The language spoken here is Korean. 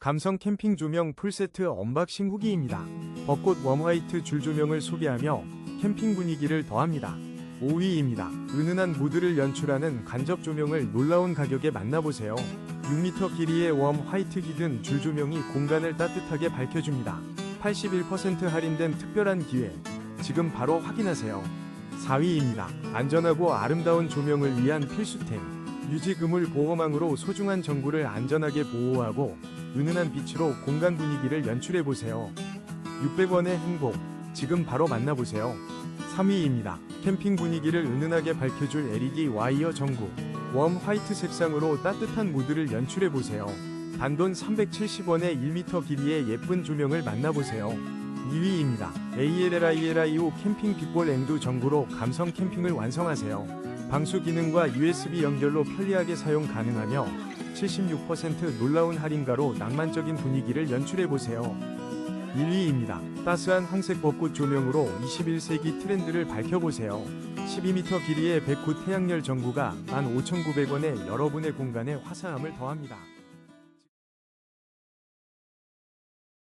감성 캠핑 조명 풀세트 언박싱 후기입니다. 벚꽃 웜화이트 줄 조명을 소개하며 캠핑 분위기를 더합니다. 5위입니다. 은은한 무드를 연출하는 간접 조명을 놀라운 가격에 만나보세요. 6m 길이의 웜 화이트 히든 줄 조명이 공간을 따뜻하게 밝혀줍니다. 81% 할인된 특별한 기회. 지금 바로 확인하세요. 4위입니다. 안전하고 아름다운 조명을 위한 필수템. 유지 그물 보호망으로 소중한 정보를 안전하게 보호하고 은은한 빛으로 공간 분위기를 연출해 보세요. 600원의 행복. 지금 바로 만나보세요. 3위입니다. 캠핑 분위기를 은은하게 밝혀줄 LED 와이어 전구. 웜 화이트 색상으로 따뜻한 무드를 연출해 보세요. 단돈 370원의 1m 길이의 예쁜 조명을 만나보세요. 2위입니다. ALLILIO 캠핑 빛볼 앵두 전구로 감성 캠핑을 완성하세요. 방수 기능과 USB 연결로 편리하게 사용 가능하며 76% 놀라운 할인가로 낭만적인 분위기를 연출해 보세요. 1위입니다. 따스한 황색 벚꽃 조명으로 21세기 트렌드를 밝혀보세요. 12m 길이의 백후 태양열 전구가 15,900원에 여러분의 공간에 화사함을 더합니다.